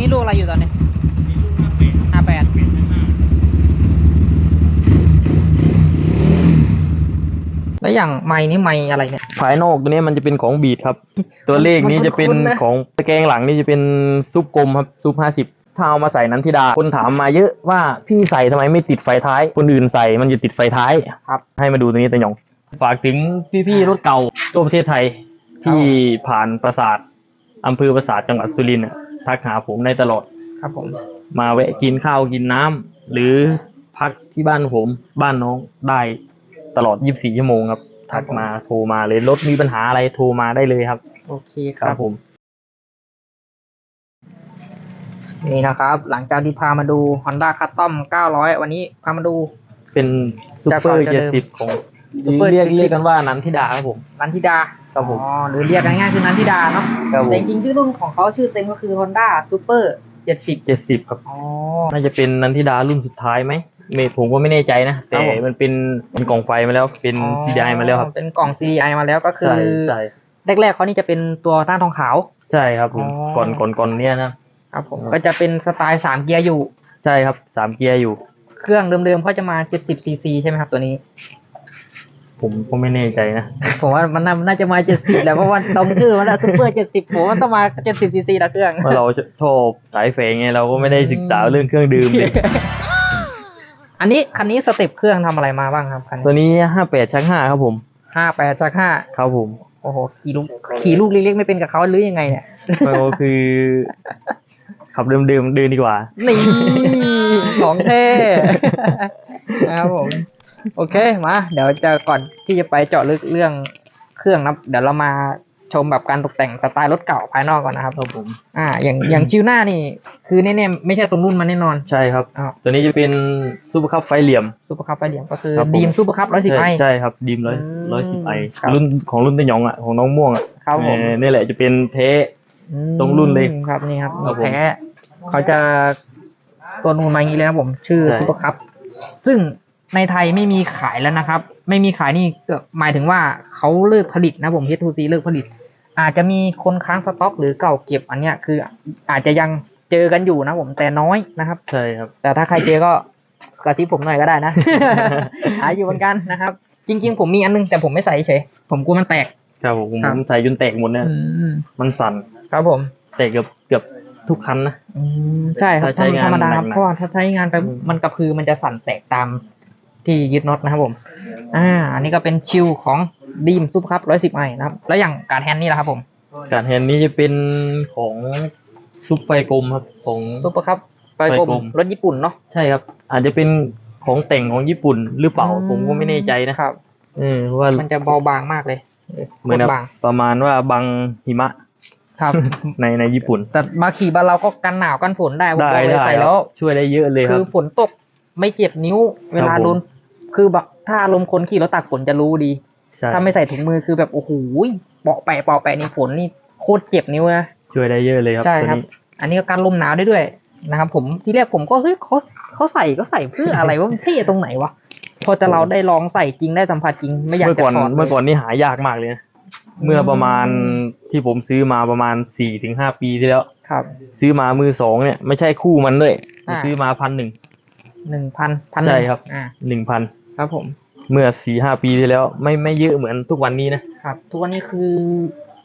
นี้ลูกอะไรอยู่ตอนนี้ห้าแปดแล้วอย่างไม้นี่ไม้อะไรเนี่ย ภายนอกตัวนี้มันจะเป็นของบีดครับ ตัวเลขนี้จะเป็นมันคุ้นๆนะของตะแกรงหลังนี่จะเป็นซุปกลมครับซุปห้าสิบถ้าเอามาใส่นันทิดา คนถามมาเยอะว่าพี่ใส่ทำไมไม่ติดไฟท้าย คนอื่นใส่มันจะติดไฟท้ายครับให้มาดูตรงนี้ตะหยอง ฝากถึงพี่ๆรถเก่าทั่วประเทศไทยที่ผ่านปราสาทอำเภอปราสาทจังหวัดสุรินทร์น่ะ ทักหาผมได้ตลอด ครับผม มาแวะกินข้าวกินน้ำหรือพักที่บ้านผมบ้านน้องได้ตลอด 24 ชั่วโมงครับทักมาโทรมาเลยรถมีปัญหาอะไรโทรมาได้เลยครับ โอเคครับผมนี่นะครับ หลังจากที่พามาดู Honda Custom 900 วันนี้พามาดู เป็นซูเปอร์จากก่อนจะเจ็ดเดิสิมบของ Super เรียก70เรียกกันว่านันทิดาครับผมนันทิดาครับผมอ๋อหรือเรียกง่ายๆคือนันทิดาเนาะครับผมแต่จริงๆชื่อรุ่นของเขาชื่อเต็มก็คือ Honda Super 70เจ็ดสิบครับอ๋อน่าจะเป็นนันทิดารุ่นสุดท้ายไหมไม่ผมก็ไม่แน่ใจนะ แต่ครับผมมันเป็นเป็นกล่องไฟมาแล้วเป็นอ๋อ CDI มาแล้วครับเป็นกล่อง CDI มาแล้วก็คือใช่ใช่แรกๆเขานี่จะเป็นตัวต้านทองขาว ใช่ครับผมอ๋อก่อนก่อนก่อนเนี้ยนะครับผมก็จะเป็นสไตล์3เกียร์อยู่ ใช่ครับสามเกียร์อยู่ เครื่องเดิมๆเขาจะมา 70 cc ใช่ไหมครับตัวนี้ ผมก็ไม่แน่ใจนะผมว่ามันน่าน่าจะมา70แหล้วเพราะว่าตรงชื่อมันแล้วซูเปอร์70ผมว่าต้องมา70 cc ละเครื่องเมื่อเราชอบสายแฝงไงเราก็ไม่ได้ศึกษาเรื่องเครื่องดื่มเลยอันนี้คันนี้สเต็ปเครื่องทำอะไรมาบ้างครับคันตัวนี้นี้ห้าแปดชักห้าครับผมห้าแปดจากห้าครับผมโอ้โหขี่ลูกขี่ลูกเล็กๆไม่เป็นกับเขาหรือยังไงเนี่ยมันก็คือ ขับเดิมเดิมๆเดินดีกว่านี่ของเท่นะครับผม โอเคมาเดี๋ยวจะก่อนที่จะไปเจาะลึกเรื่องเครื่องนะเดี๋ยวเรามาชมแบบการตกแต่งสไตล์รถเก่าภายนอกก่อนนะครับครับผมอ่า อย่างอย่างชิวหน้านี่ คือแน่ๆไม่ใช่ตรงรุ่นมันแน่นอน ใช่ครับอ้าวตัวนี้จะเป็นซูเปอร์คัพไฟเหลี่ยมซูเปอร์คัพไฟเหลี่ยมก็คือครับผม ดีมซูเปอร์คัพร้อยสิบไอ ใช่ใช่ครับดีมร้อยอืมร้อยสิบไอครับ รุ่นของรุ่นตะหยองอะของน้องม่วงอะครับผมเออนี่แหละจะเป็นเทอืมตรงรุ่นเลยครับนี่ครับครับผมแท้เขาจะตัวนูนมาอย่างนี้เลยนะครับผมชื่อใช่ ซูเปอร์คัพซึ่ง ในไทยไม่มีขายแล้วนะครับ ไม่มีขายนี่ก็หมายถึงว่าเขาเลิกผลิตนะผม H2C เลิกผลิต อาจจะมีคนค้างสต็อก หรือเก่าเก็บอันเนี้ยคืออาจจะยังเจอกันอยู่นะผมแต่น้อยนะครับใช่ครับ แต่ถ้าใครเจอก็กระซิบผมหน่อยก็ได้นะหาอยู่เหมือนกันนะครับ จริง ๆ ผมมีอันนึงแต่ผมไม่ใส่เฉยผมกลัวมันแตกครับผมครับผมใส่จนแตกหมดเนี่ยอืมมันสั่นครับผมแตกเกือบเกือบทุกคันนะอืมใช่ครับถ้าใช้งานธรรมดาครับหนักๆเพราะว่าถ้าใช้งานไปอืมมันกระพือมันจะสั่นแตกตาม ที่ยึดน็อตนะครับผม อ่า อันนี้ก็เป็นชิลของดีมซุปครับร้อยสิบไอนะครับ แล้วอย่างการแฮนด์นี่แหละครับผม การแฮนด์นี้จะเป็นของซุปไฟกลมครับของซุปเปอร์ครับไปกลไปกลมมรถญี่ปุ่นเนาะ ใช่ครับ อาจจะเป็นของแต่งของญี่ปุ่นหรือเปล่าผมก็ไม่แน่ใจนะครับเออว่ามันจะเบาบางมากเลยเออเหมือนโคกัตบรบางประมาณว่าบังหิมะครับในในญี่ปุ่น แต่มาขี่บ้านเราก็กันหนาวกันฝนได้ผมได้บอกเลยได้ใส่คแล้รัวบช่วยได้เยอะเลยคคืรัอบฝนตกไม่เจ็บนิ้ว เวลาครับผมโดน คือแบบถ้าลมณ์คนขี่รถตากฝนจะรู้ดีใช่ถ้าไม่ใส่ถุงมือคือแบบโอ้โหเปาะแปะเปาะแปะนี่ฝนนี่โคตรเจ็บนิ้วนะช่วยได้เยอะเลยครับใช่ตัวครับนี้อันนี้ก็การลมหนาวได้ด้วยนะครับ ผมที่แรกผมก็เฮ้ยเขาเขาใส่ก็ใส่เพื่ออะไรวะมันเท่ตรงไหนวะพอจะเราได้ลองใส่จริงได้สัมผัสจริงไม่อยากเมื่อจะก่อนถอดเลยเมื่อก่อนนี่หายากมากเลยนะเมื่อประมาณที่ผมซื้อมาประมาณสี่ถึงห้าปีที่แล้วครับ ซื้อมามือสองเนี่ย ไม่ใช่คู่มันด้วยอ่าซื้อมาพันหนึ่งหนึ่งพันพันใช่ครับอ่าหนึ่งพัน ครับผม เมื่อสี่ห้าปีที่แล้ว ไม่ไม่เยอะเหมือนทุกวันนี้นะครับ ทุกวันนี้คือ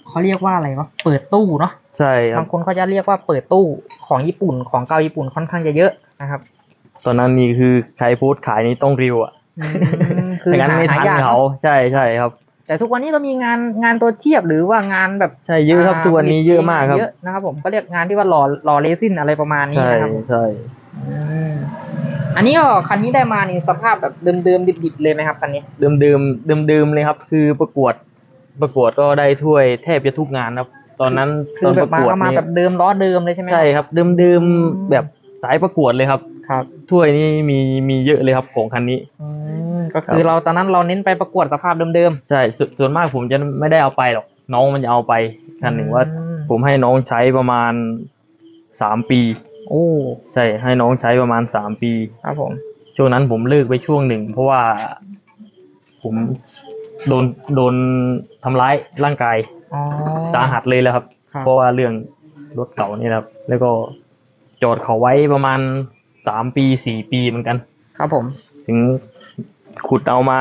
เขาเรียกว่าอะไรวะเปิดตู้เนาะใช่ครับบางคนเขาจะเรียกว่าเปิดตู้ของญี่ปุ่นของเกาญี่ปุ่นค่อนข้างจะเยอะนะครับ ตอนนั้นนี่คือใครโพสต์ขายนี่ต้องริวอะอืมคือไม่งั้นหาไม่หาทันยากเขาเนอะใช่ใช่ครับ แต่ทุกวันนี้เรามีงานงานตัวเทียบหรือว่างานแบบใช่เยอะครับทุกวันนี้เยอะมากครับเยอะนะครับผมก็เรียกงานที่ว่าหล่อหล่อเลซินอะไรประมาณนี้ใช่นะครับใช่อืม อันนี้ก็คันนี้ได้มานี่สภาพแบบเดิมๆดิบๆเลยไหมครับคันนี้ เดิมเดิมเดิมเดิมๆเลยครับ คือประกวดประกวดก็ได้ถ้วยแทบจะทุกงานครับ ตอนนั้นคืตออนแบปบระมากวดก็มานี่แบบเดิมล้อเดิมเลยใช่ไหมใช่ครับ เดิมเดิมอืม แบบสายประกวดเลยครับ ครับถ้วยนี่มีมีเยอะเลยครับของคันนี้ อืมก็คือเราตอนนั้นเราเน้นไปประกวดสภาพเดิมใช่สวนส่วนมากผมจะไม่ได้เอาไปหรอก น้องมันจะเอาไปๆคันหนึ่งว่า อืมผมให้น้องใช้ประมาณสามปี โอ้ใช่ให้น้องใช้ประมาณสามปี ครับผม ช่วงนั้นผมเลิกไปช่วงหนึ่ง เพราะว่าผมโดนโดนทำร้ายร่างกายอ๋อ สาหัสเลยแหล้วครับ ครับ เพราะว่าเรื่องรถเก่านี่นะครับ แล้วก็จอดเขาไว้ประมาณสามปีสี่ปีเหมือนกัน ครับผมถึงขุดเอามา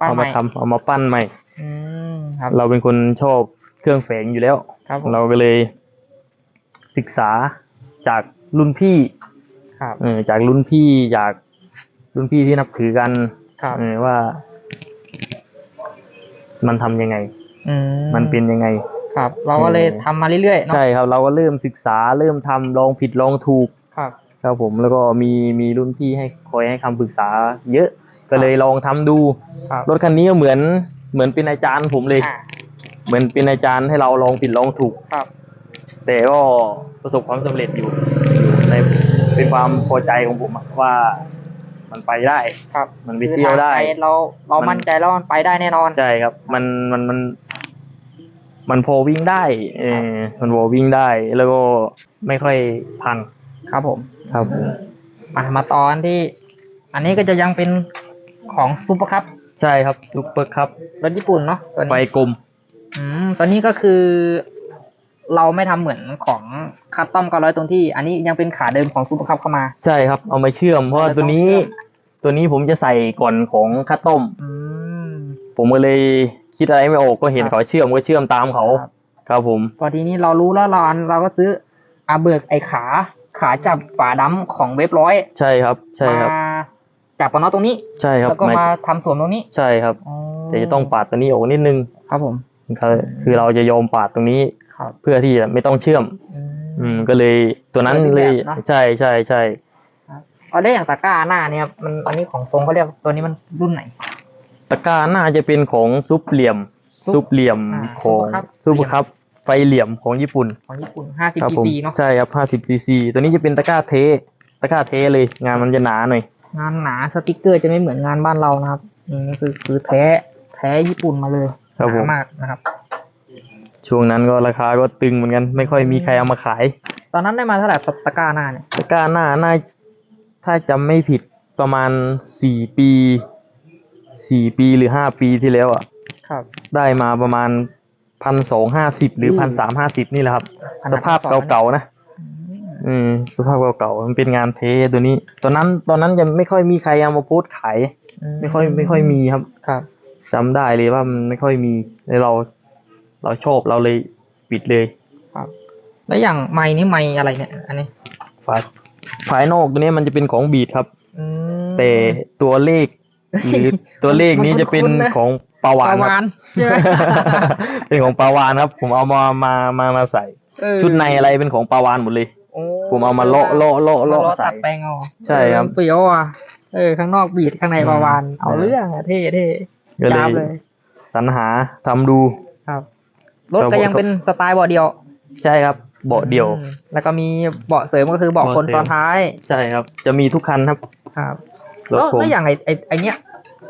ป้าเอาใหมาม่ทำเอามาปั้นใหม่ อืมครับเราเป็นคนชอบเครื่องแฝงอยู่แล้ว ครับผมเราก็เลยศึกษา จากรุ่นพี่ครับเออจากรุ่นพี่จากรุ่นพี่ที่นับถือกันครับเออว่า มันทำยังไง อืมันเป็นยังไง ครับ เราก็เลยเออทำมาเรื่อยๆเนาะใช่ครับ เราก็เริ่มศึกษาเริ่มทำลองผิดลองถูก ครับ ครับผมแล้วก็มีมีรุ่นพี่ให้คอยให้คำปรึกษา เยอะก็เลยลองทำดู ครับรถคันนี้ก็เหมือนเหมือนเป็นอาจารย์ผมเลย อ่าเหมือนเป็นอาจารย์ให้เราลองผิดลองถูก ครับ แต่ก็ประสบความสำเร็จอยู่อยู่ในเป็นความพอใจของผมอะว่ามันไปได้ครับ มันไปเที่ยวได้คือทางปเราเรามันมั่นใจแล้วมันไปได้แน่นอนใช่ครับ มันมันมัน มันพอวิ่งได้เออมันพอวิ่งได้ แล้วก็ไม่ค่อยพังครับผม ครับผมมามาตอนที่ อันนี้ก็จะยังเป็นของซูเปอร์คัพใช่ครับซุปเปอร์ครับรถญี่ปุ่นเนาะตัวไฟนี้กลมอืมตัวนี้ก็คือ เราไม่ทำเหมือนของคัสตอมเก้าร้อยตรงที่ อันนี้ยังเป็นขาเดิมของซูเปอร์คัพเข้ามา ใช่ครับ เอามาเชื่อม เพราะว่าตัวนี้ ตัวนี้ผมจะใส่ก่อนของข้าวต้มอืมผมก็เลยคิดอะไรไม่ออกก็เห็นครับเขาเชื่อมก็เชื่อมตามเขา ครับครับผม พอทีนี้เรารู้แล้วเราอันเราก็ซื้ออาเบิกไอขาขาจับฝาดำของเว็บร้อย ใช่ครับ ใช่ครับมาจับปะเนาะตรงนี้ ใช่ครับ แล้วก็ไม่มาทำสวมตรงนี้ ใช่ครับอ๋อแต่จะต้องปาดตัวนี้ออกนิดนึง ครับผม คือคือเราจะยอมปาดตรงนี้ครับ เพื่อที่จะไม่ต้องเชื่อม อืมอืมก็เลยตัวนั้นตัวเลนี้ยแบบเนอะใช่ใช่ใช่เอาได้อย่างตะกร้าหน้าเนี่ยมันอันนี้ของทรงเขาเรียกตัวนี้มันรุ่นไหน ตะกร้าน่าจะเป็นของซุปเหลี่ยม ซุปซุปเหลี่ยมอ่าของซุซุปปครับครับ ไฟเหลี่ยมของญี่ปุ่น ของญี่ปุ่นห้าสิบครับซีผมซีเนาะใช่ครับ50ซีซีตัวนี้จะเป็นตะกร้าเท ตะกร้าเทเลย งานมันจะหนาหน่อย งานหนาสติกเกอร์จะไม่เหมือนงานบ้านเรานะครับนี่คือคือแท้แท้ญี่ปุ่นมาเลยครับหผมนามากนะครับ ช่วงนั้นก็ราคาก็ตึงเหมือนกัน ไม่ค่อยมีใครเอามาขาย ตอนนั้นได้มาเท่าไหร่ตะกร้าหน้าเนี่ยตะกร้าหน้าน่าถ้าจำไม่ผิดประมาณสี่ปีสี่ปีหรือห้าปีที่แล้วอะ ครับ ได้มาประมาณพันสองห้าสิบหรืออืพันมสามห้าสิบนี่แหละครับพันสภาพสองเก่าๆนะอืมอืมสภาพเก่าๆมันเป็นงานเทตัวนี้ ตอนนั้นตอนนั้นยังไม่ค่อยมีใครเอามาโพสต์ขาย ไม่ค่อยไม่ค่อยมีครับ ครับจำได้เลยว่ามันไม่ค่อยมีแล้วเรา เราชอบเราเลยปิดเลยครับ แล้วอย่างไม้นี่ไม้อะไรเนี่ย อันนี้ฝายภายนอกตัวนี้มันจะเป็นของบีดครับ อืม แต่ตัวเลขหรือตัวเลขนี้จะเป็นมันคุ้นๆนะของปลาวาปนระครัวาบนใช่ไหม เป็นของปลาวานครับ ผมเอามามามามาใส่ เออชุดในอะไรเป็นของปลาวานหมดเลย โอ้ผมเอามาเลาะเลาะเลาะเลาะเลาะตัใส่ ดแปลงเอาใช่ครับ เออเปรี้ยวอะเออข้างนอกบีดข้างในอืมประวานเอาใช่เรื่องอะเท่เท่ก็เลยยาวเลยสรรหาทำดู ครับ รถครับก็ยังเป็นสไตล์เบาะเดียว ใช่ครับ เบาะเดียวอืมแล้วก็มีเบาะเสริมก็คือเบาะคนเบาะเสริมซ้อนท้าย ใช่ครับ จะมีทุกคันครับ ครับรถแล้วผมแล้วอย่างไอไอไอเนี้ย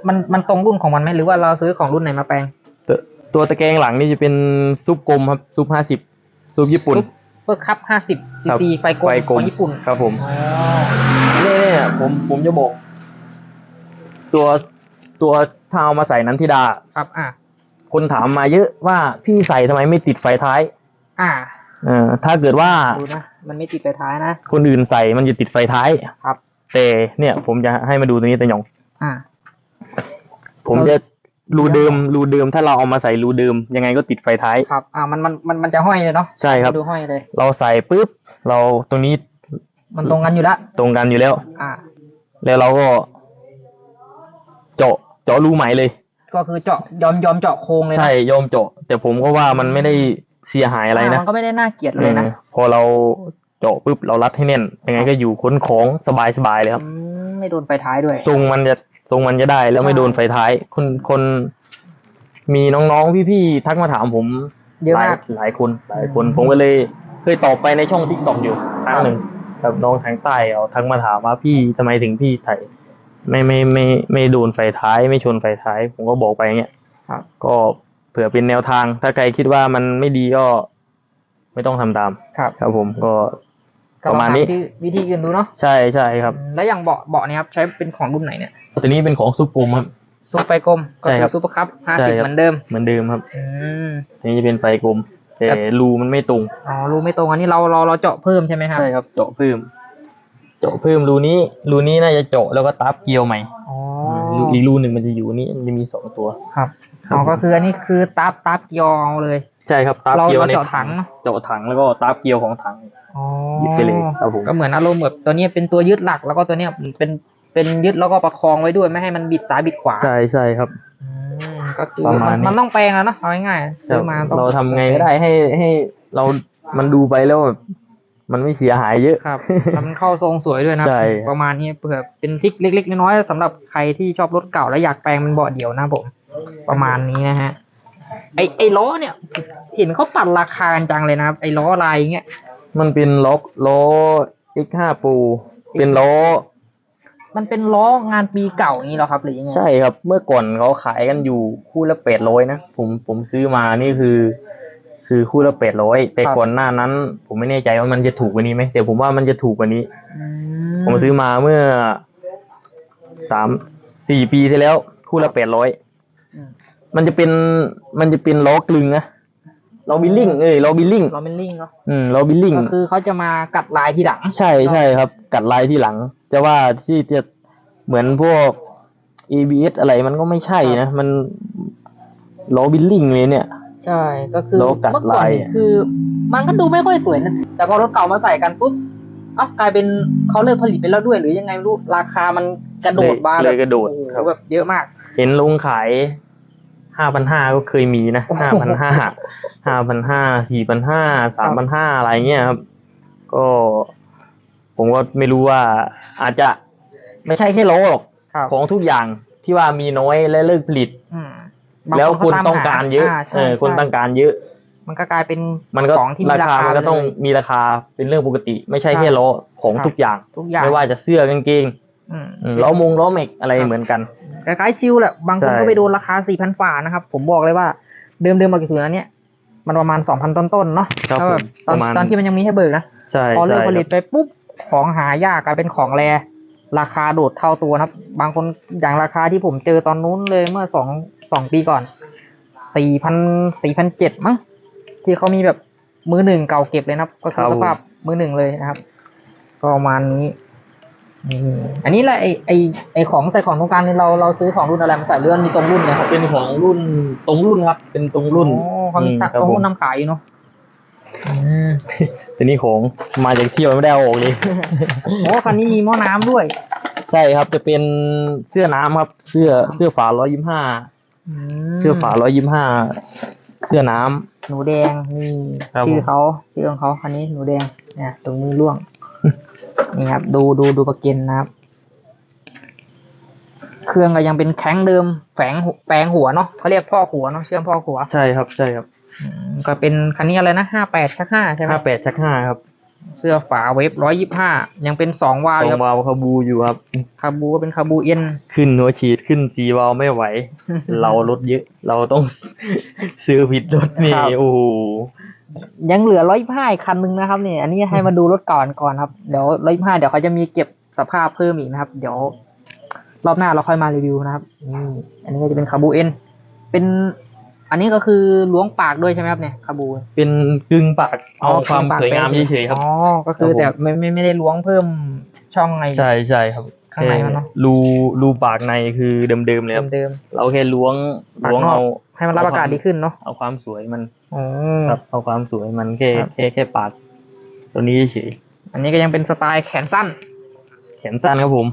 มันมันตรงรุ่นของมันไหมหรือว่าเราซื้อของรุ่นไหนมาแปลง ตัวตัวตะแกรงหลังนี่จะเป็นซุปกลมครับซุปห้าสิบซุปญี่ปุ่นซุปเปอร์คัพห้าสิบซีครับซีไฟกลมไฟกลขมองญี่ปุ่นครับผมอ๋อเนี่ยเนี่ยผมผมจะบอก ตัวตัวถ้าเอามาใส่นั้นที่ดาครับ อ่า คนถามมาเยอะว่าพี่ใส่ทำไมไม่ติดไฟท้าย อ่าเออถ้าเกิดว่าดูนะมันไม่ติดไฟท้ายนะ คนอื่นใส่มันจะติดไฟท้ายครับ แต่เนี่ยผมจะให้มาดูตรงนี้ตะหยองอ่า ผมจะรูเดิมรูเดิมถ้าเราเอามาใส่รูเดิมยังไงก็ติดไฟท้ายครับ อ่ามันมันมันมันจะห้อยเลยเนาะใช่ครับดูห้อยเลย เราใส่ปุ๊บเราตรงนี้ มันตรงกันอยู่แล้วตรงกันอยู่แล้ว อ่า แล้วเราก็ เจาะเจาะรูใหม่เลย ก็คือเจาะยอมยอมเจาะโครงเลยนะใช่ยอมเจาะ แต่ผมก็ว่ามันไม่ได้เสียหายอะไรนะามันก็ไม่ได้น่าเกลียดเลยนะเออพอเราเจาะปุ๊บเรารัดให้แน่นยังไงก็อยู่ค้นของสบายสบายๆเลยครับอืมไม่โดนไฟท้ายด้วยทรงมันจะทรงมันจะได้แล้วไม่โดนไฟท้าย คนคนมีน้องๆพี่ๆทักมาถามผมเยอะหลายมากหลายคนหลายคนอืมผมก็เลยเคยตอบไปในช่องทิกตอกอยู่ครั้งหนึ่งแบบน้องทางใต้เอาทักมาถามว่าพี่ทำไมถึงพี่ไถ ไม่ไม่ไม่ไม่โดนไฟท้าย ไม่ชนไฟท้าย ผมก็บอกไปอย่างเงี้ยครับก็เผื่อเป็นแนวทาง ถ้าใครคิดว่ามันไม่ดีก็ไม่ต้องทำตามครับ ครับผมก็ก็ประลองมาณหนี้วิธีวิธีอื่นดูเนาะใช่ใช่ครับอืมแล้วอย่างเบาะเบาะเนี่ยครับใช้เป็นของรุ่นไหนเนี่ยตัวนี้เป็นของซุปโปมครับซุปไฟกลมก็ใช่คืครัอบซุปเปอร์คัพห้าใช่สิบครับเหมือนเดิมเหมือนเดิมครับอืมอันนี้จะเป็นไฟกลมไฟแต่รูมันไม่ตรงอ๋อรูไม่ตรงอันนี้เราเราเราเจาะเพิ่มใช่ไหมครับใช่ครับเจาะเพิ่ม เจาะเพิ่มรูนี้รูนี้น่าจะเจาะแล้วก็ตับเกลียวใหม่อ๋อรูอีกรูหนึ่งมันจะอยู่นี่มันจะมีสองตัว ครับอ๋อก็คืออันนี้คือตับตับเกียวเอาเลยใช่ครับตับเราเกลียวเราในเจาะถังเนอะเจาะถังแล้วก็ตับเกลียวของถังอ๋อยึดไปเลยครับผมก็เหมือนอารมณ์แบบตัวนี้เป็นตัวยึดหลักแล้วก็ตัวเนี้ยเป็นเป็นยึดแล้วก็ประคองไว้ด้วยไม่ให้มันบิดซ้ายบิดขวาใช่ใช่ครับอืมก็คือประมาณมันนี้มันต้องแปลงแล้วเนาะเอาง่ายๆซื้อมาต้องเราทำไงก็ได้ให้ให้เรามันดูไปแล้วแบบ มันไม่เสียหายเยอะครับแล้วมันเข้าทรงสวยด้วยนะใช่ประมาณนี้เผื่อเป็นทริกเล็ก ๆ น้อยๆสำหรับใครที่ชอบรถเก่าแล้วอยากแปลงเป็นเบาะเดี่ยวนะผม ประมาณนี้นะฮะไอไอล้อเนี่ย เห็นเขาปัดราคากันจังเลยนะครับ ไอล้อลายอย่างเงี้ยมันเป็นล้อล้อ X5 Pro เป็นล้อ มันเป็นล้องานปีเก่าอย่างนี้เหรอครับหรือยังไงใช่ครับ เมื่อก่อนเขาขายกันอยู่คู่ละแปดร้อยนะผมผมซื้อมานี่คือ คือคู่ละแปดร้อยแต่ก่อนหน้านั้น ผมไม่แน่ใจว่ามันจะถูกกว่านี้ไหมแต่ผมว่ามันจะถูกกว่านี้อืผมซื้อมาเมื่อสามสี่ปีที่แล้ว คู่ละแปดร้อยอืมมันจะเป็นมันจะเป็นล้อกลึงนะล้อบิลลิ่งเอ้ยล้อบิลลิ่งล้อเมนลิงเนาะอืมล้อบิลลิ่งก็คือเขาจะมากัดลายทีหลัง ใช่ใช่ครับ กัดลายที่หลัง จะว่าที่จะเหมือนพวก ABS อะไรมันก็ไม่ใช่นะ มันล้อบิลลิ่งเลยเนี่ย ใช่ก็คือโลกัดเมื่อก่อนลายนี่คือ มันก็ดูไม่ค่อยสวยนะแต่พอรถเก่ามาใส่กันปุ๊บเอ้ากลายเป็นเขาเลิกผลิตไปแล้วด้วย หรือยังไงไม่รู้ราคามันกระโดดมาเลยแบบกระโดดอ้หครับ แบบเยอะมาก เห็นลงขายห้าพันห้าก็เคยมีนะโอ้โหห้าพันห้าห้าพันห้าสี่พันห้าสามพันห้าอะไรเงี้ยครับ ก็ ผมก็ไม่รู้ว่าอาจจะไม่ใช่แค่ล้อหรอก ครับ ของทุกอย่างที่ว่ามีน้อยและเลิกผลิต อืมบาง แล้วคนเขมต้องการเยอะหใช่เออคนใช่ต้องการเยอะ มันก็กลายเป็นมันก็ของที่มีราราคาคามันก็ต้องเลยมีราคาเป็นเรื่องปกติ ไม่ใช่ครับแค่ล้อของครับทุกอย่างทุกอย่าง ไม่ว่าจะเสื้อกางเกงอืมอืมล้อมงล้อเมกอะไรเหมือนกันคล้ายๆชิลแหละบางคนใช่ก็ไปโดนราคาสี่พันฝ่านะครับ ผมบอกเลยว่าเดิมเดิมมากี่ศูนย์นะเนี่ยมันประมาณสองพันต้นๆเนาะครับถ้าผแบมบตอนประมาณตอนที่มันยังมีให้เบิกนะใช่พอเลิกใช่ผลิตครับไปปุ๊บของหายากกลายเป็นของแรราคาโดดเท่าตัวนะครับ บางคนอย่างราคาที่ผมเจอตอนนู้นเลยเมื่อสอง สองปีก่อนสี่พันสี่พันเจ็ดมั้งที่เขามีแบบมือหนึ่งเก่าเก็บเลยนะครับ ก็คือสภาพมือหนึ่งเลยนะครับ ก็ประมาณนี้อืมอันนี้แหละไอไอไอของใส่ของตรงกลางนี่เราเราซื้อของรุ่นอะไรมาใส่เรื่องมีตรงรุ่นเนี่ยครับเป็นของรุ่นตรงรุ่นครับ เป็นตรงรุ่นโอ้เขามีอืมตัดครับตรงผมรุ่นนำขายอยู่เนาะอืมทีนี้ของมาจากเที่ยวไม่ได้เอาออกเลยโอ้คันนี้มีหม้อน้ำด้วย ใช่ครับจะเป็นเสื้อน้ำครับ เสื้อเสื้อฝาร้อยยี่ห้าม เสื้อฝาร้อยยี่ห้าเสื้อน้ำหนูแดงนี่ครับชื่อผมเขาชื่อของเขาคันนี้หนูแดงเนี่ยตรงมือล่วง นี่ครับ ดูดูดูประเก็นนะครับ เครื่องก็ยังเป็นแข็งเดิม แฝงหัวแฝงหัวเนาะเขาเรียกพ่อหัวเนาะเชื่อมพ่อหัว ใช่ครับใช่ครับอืมก็เป็นคันนี้อะไรนะห้าแปดชักห้าใช่ไหมห้าแปดชักห้าครับ เสื้อฝาเวฟร้อยยี่ห้ายังเป็นสองวาล์วสออยู่งวาล์วคาบูอยู่ครับ คาบูก็เป็นคาบูเอ็นขึ้นหัวฉีดขึ้นสีวาล์วไม่ไหว เรารถเยอะ เราต้อง ซื้อผิดรถนี่ครับโอ้โหยังเหลือร้อยห้าคันหนึ่งนะครับเนี่ยอันนี้ให้มาดูรถก่อนก่อนครับเดี๋ยวร้อยห้าเดี๋ยวเขาจะมีเก็บสภาพเพิ่มอีกนะครับ เดี๋ยว รอบหน้าเราค่อยมารีวิวนะครับนี่อันนี้ก็จะเป็นคาบูเอ็นเป็น อันนี้ก็คือล้วงปากด้วยใช่ไหมครับเนี่ยคาบู เป็นกึ่งปากเอาความปกสวยงามเฉยๆครับอ๋อก็คือครับผมแต่ไม่ไม่ไม่ได้ล้วงเพิ่มช่องในใช่ใช่ครับข้างในมันเนอะแค่รูรูปากในคือเดิมๆเลยครับเดิมเราแค่ล้วงปากล้วงนอกเอาๆให้มันรับอากาศดีขึ้นเนาะเอาความสวยมันอ๋อครับเอาความสวยมันแค่ครับแค่แค่ปากตัวนี้เฉยอันนี้ก็ยังเป็นสไตล์แขนสั้น แขนสั้นครับผม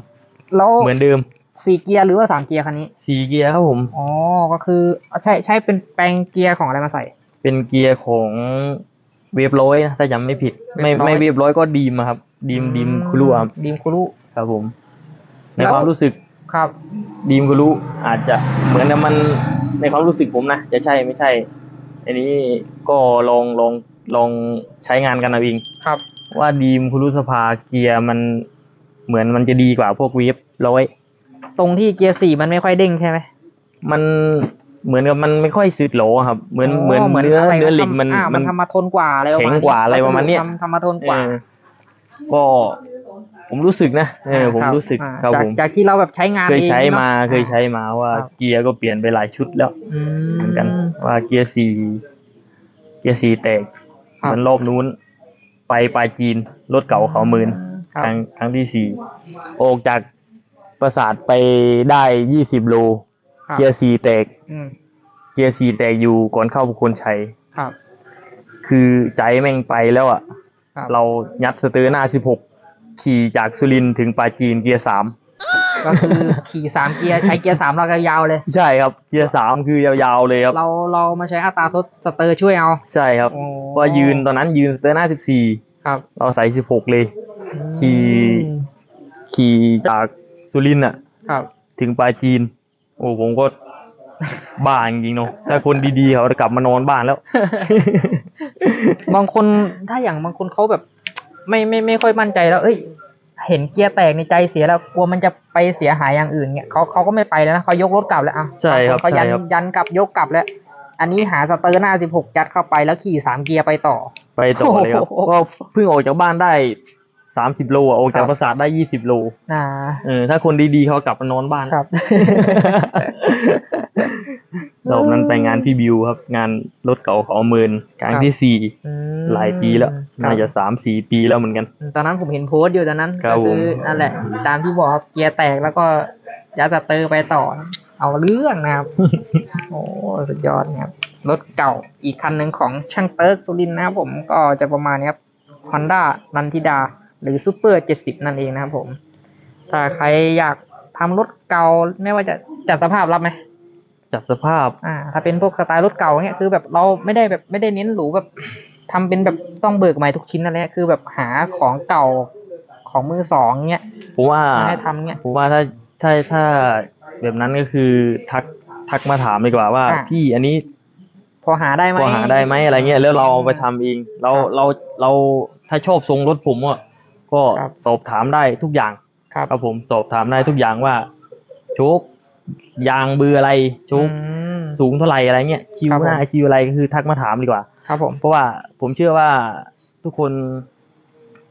แล้วเหมือนเดิม สี่เกียร์หรือว่าสามเกียร์คันนี้สีเกียร์ครับผม อ๋อ ก็คือใช่ใช่เป็นแปลงเกียร์ของอะไรมาใส่ เป็นเกียร์ของเวฟร้อยนะถ้าจำไม่ผิด ไม่เวฟร้อยไม่เวฟร้อยก็ดีมอะครับ ดีมดีมคุรุครับดีมคุรุครับผม ในแล้วความรู้สึกครับ ดีมคุรุอาจจะเหมือนกับมันในความรู้สึกผมนะจะใช่ไม่ใช่ อันนี้ก็ลองลองลองใช้งานกันเอาเองครับ ว่าดีมคุรุสภาเกียร์มันเหมือนมันจะดีกว่าพวกเวฟร้อย ตรงที่เกียร์สี่มันไม่ค่อยเด้งใช่ไหมมันเหมือนกับมันไม่ค่อยสึดโหลอะครับ เหมือนเหมือนเนื้ออะไรเนื้อเหล็กมันอ่ามันทำมาทนกว่าอะไรประมาณแข็งกว่าอะไรประมาณเนี้ยทำทำมาทนกว่าเออก็ผมรู้สึกนะเออผมรู้สึกอ่าครับจากผมจากที่เราแบบใช้งานเคยใช้องนะมาเคยใช้มาว่าครับเกียร์ก็เปลี่ยนไปหลายชุดแล้วอืมเหมือนกัน ว่าเกียร์สี่เกียร์สี่แตกครับเหมือนรอบนู้น ไปปลายจีนรถเก่าเขาหมื่นครับครั้งครั้งที่สี่ออกจาก ปราสาทไปได้ยี่สิบโล ครับ เกียร์สี่แตก อืมเกียร์สี่แตกอยู่ก่อนเข้าบุคคลชัย ครับ คือใจแม่งไปแล้วอะ ครับ เรายัดสเตอร์หน้าสิบหกขี่จากสุรินทร์ถึงปลาจีนเกียร์สามก็คือขี่สามเกียร์ใช้เกียร์สามเราก็ยาวเลย ใช่ครับ เกียร์สามคือยาวๆเลยครับ เราเรามาใช้อัตราทดสเตอร์ช่วยเอาใช่ครับโอ้เพราะว่ายืนตอนนั้นยืนสเตอร์หน้าสิบสี่ครับเราใส่สิบหกเลย ขี่ อืมขี่จาก สุรินทร์อะ ครับ ถึงปลาจีน โอ้ผมก็ บ้าจริงๆเนาะถ้าคนดีๆเขาจะกลับมานอนบ้านแล้ว บางคนถ้าอย่างบางคนเขาแบบ ไม่ไม่ไม่ค่อยมั่นใจแล้ว เอ้ย เห็นเกียร์แตกในใจเสียแล้วกลัวมันจะไปเสียหายอย่างอื่นเนี่ยเขาเขาก็ไม่ไปแล้วนะเขายกรถกลับแล้วอะใช่ครับางนเขายันใช่ครับ ยันกลับยกกลับแล้ว อันนี้หาสเตอร์หน้าสิบหกยัดเข้าไปแล้วขี่สามเกียร์ไปต่อ ไปต่อเลยครับโอ้โห ก็เพิ่งออกจากบ้านได้ สามสิบโลอะออกจากครับปราสาทได้ยี่สิบโลอ่าเออถ้าคนดีๆเขากลับมานอนบ้านครับรอบนั้นไปงานพี่บิวครับ งานรถเก่าเขาหมื่นครั้งที่สี่อืมหลายปีแล้วครับน่าจะสามสี่ปีแล้วเหมือนกัน ตอนนั้นผมเห็นโพสต์อยู่ตอนนั้นครัก็บคือผมนั่นแหละ ตามที่บอกครับเกียร์แตกแล้วก็ยัดสเตอร์ไปต่อ เอาเรื่องนะครับ โอ้สุดยอดนะครับรถเก่าอีกคันหนึ่งของช่างเติร์กสุรินทร์นะครับผมก็จะประมาณนี้ครับ Honda นันทิดา หรือซูเปอร์เจ็ดสิบนั่นเองนะครับผม ถ้าใครอยากทำรถเก่าไม่ว่าจะจัดสภาพรับไหมจัดสภาพ อ่า ถ้าเป็นพวกสไตล์รถเก่าเนี่ยคือแบบเราไม่ได้แบบไม่ได้เน้นหรูแบบทำเป็นแบบต้องเบิกใหม่ทุกชิ้นนั่นแหละคือแบบหาของเก่าของมือสองเนี่ยผมว่ามาให้ทำเนี่ยผมว่าถ้าถ้าถ้าแบบนั้นก็คือทักทักมาถามดีกว่าว่าอะพี่อันนี้ พอหาได้ไหมพอหาได้ไหมอะไรเงี้ยแล้วเราเอาไปทำเอง เราครับเราเราถ้าชอบทรงรถผมอะ ก็ครับสอบถามได้ทุกอย่างครับ ครับผมสอบถามได้ทุกอย่างว่าโชคยางเบอร์อะไรโชคอืม สูงเท่าไหร่อะไรเงี้ยคิวครับผมหน้าคิวอะไรก็คือทักมาถามดีกว่า ครับผม เพราะว่าผมเชื่อว่าทุกคน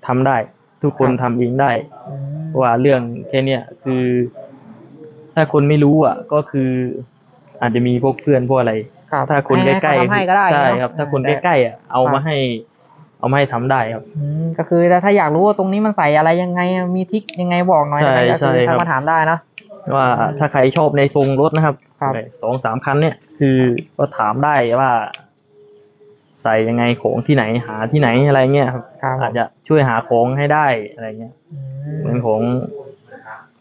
ทำได้ ทุกคนครับ ทำเองได้ อืมเพราะว่าเรื่องแค่เนี้ยคือ ถ้าคนไม่รู้อะ ก็คืออาจจะมีพวกเพื่อนพวกอะไร ครับ ถ้าคนใกล้ให้เขาทำให้ก็ได้ใช่เนอะครับ ถ้าคนแต่ใกล้ๆอะเอาครับมาให้ เอามาให้ทำได้ครับ อืมก็คือถ้าถ้าอยากรู้ว่าตรงนี้มันใส่อะไรยังไงมีทริกยังไงบอกหน่อยใช่นะก็คือใช่ครับถ้ามาถามได้นะ ว่าถ้าใครชอบในทรงรถนะครับครับ สองสามคันเนี่ย คือก็ถามได้ว่า ใส่ยังไงของที่ไหนหาที่ไหนอะไรเงี้ยครับ ครับอาจจะช่วยหาของให้ได้อะไรเงี้ยอืเหมือนมของ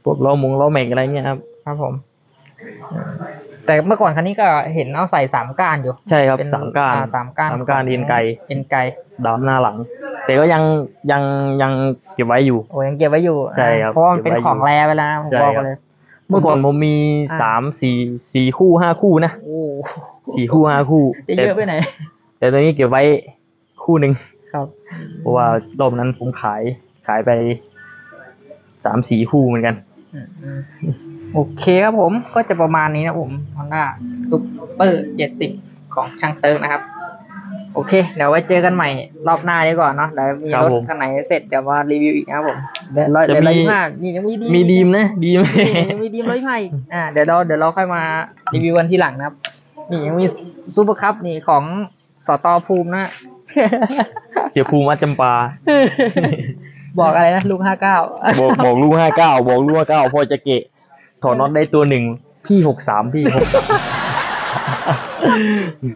พวกล้อมงล้อแม็กอะไรเงี้ยครับ ครับผมอืม แต่เมื่อก่อนคันนี้ก็เห็นเอาใส่สามก้านอยู่ ใช่ครับเป็นสามก้านอ่สามก้านสามก้านเอ็นไกเอ็นไกดามหน้าหลัง แต่ก็ยังยังยังเก็บไว้อยู่ โอ้ยังเก็บไว้อยู่ใช่ครับเพราะว่ามันเป็นเก็บไว้อยู่ของแรไปแล้วนะผมใช่บอกครับเลย เมื่อก่อนผมมีอ่าสามสี่สี่คู่ห้าคู่นะโอ้สี่คู่ห้าคู่จะแต่เยอะไปไหน แต่ตอนนี้เก็บไว้คู่หนึ่งครับ เพราะว่ารอบนั้นผมขายขายไปสามสี่คู่เหมือนกันอืมอืม โอเคครับผมก็จะประมาณนี้นะผม Honda Super 70ของช่างเติร์กนะครับ โอเค เดี๋ยวไว้เจอกันใหม่รอบหน้าดีกว่าเนาะเดี๋ยวมีครับรถผมคันไหนเสร็จเดี๋ยวมารีวิวอีกนะครับผมเดี๋ยวร้อยจะเดี๋ยวร้อยมียี่สิบห้านี่ยังมีดีมีดีมนะดีมนี่ยังมีดีมร้อยยี่สิบห้าอีกอ่าเดี๋ยวเราเดี๋ยวเราค่อยมารีวิวกันทีหลังนะครับ นี่ยังมีซูเปอร์คัพนี่ของสตอภูมินะเสียภูมิวัดจำปา บอกอะไรนะลูกห้าเก้าบอกบอกลูกห้าเก้าบอกลูกห้าเก้าพอจะเกะ ถอดน็อตได้ตัวหนึ่งพี่หกสามพี่หก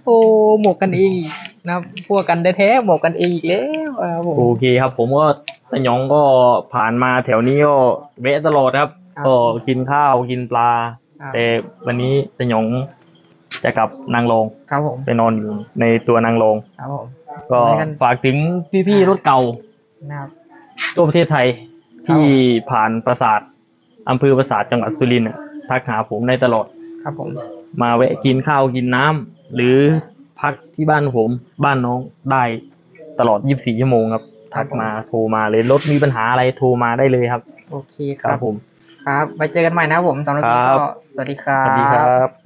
โอ้หมวกกันเองอีกนะครับพวกกันแท้ๆหมวกกันเองอีกแล้วนะครับผมโอเคครับ ผมก็ตะหยองก็ผ่านมาแถวนี้ก็แวะตลอดครับครับ ก็กินข้าวกินปลาครับแต่วันนี้ตะหยองจะกลับนางรองครับผมไปนอนอยู่ในตัวนางรองครับผมก็ไปกันฝากถึงพี่ๆรถเก่านะครับทั่วประเทศไทยครับที่ผ่านปราสาท อำเภอปราสาทจังหวัดสุรินทร์น่ะทักหาผมได้ตลอด ครับผม มาแวะกินข้าวกินน้ำหรือพักที่บ้านผมบ้านน้องได้ตลอด 24 ชั่วโมงครับทักมาโทรมาเลยรถมีปัญหาอะไรโทรมาได้เลยครับ โอเคคครัรับบผมครับ ไว้เจอกันใหม่นะครับผมสำหรับวันนี้ครับก็สวัสดีครัสวัสดีครับบ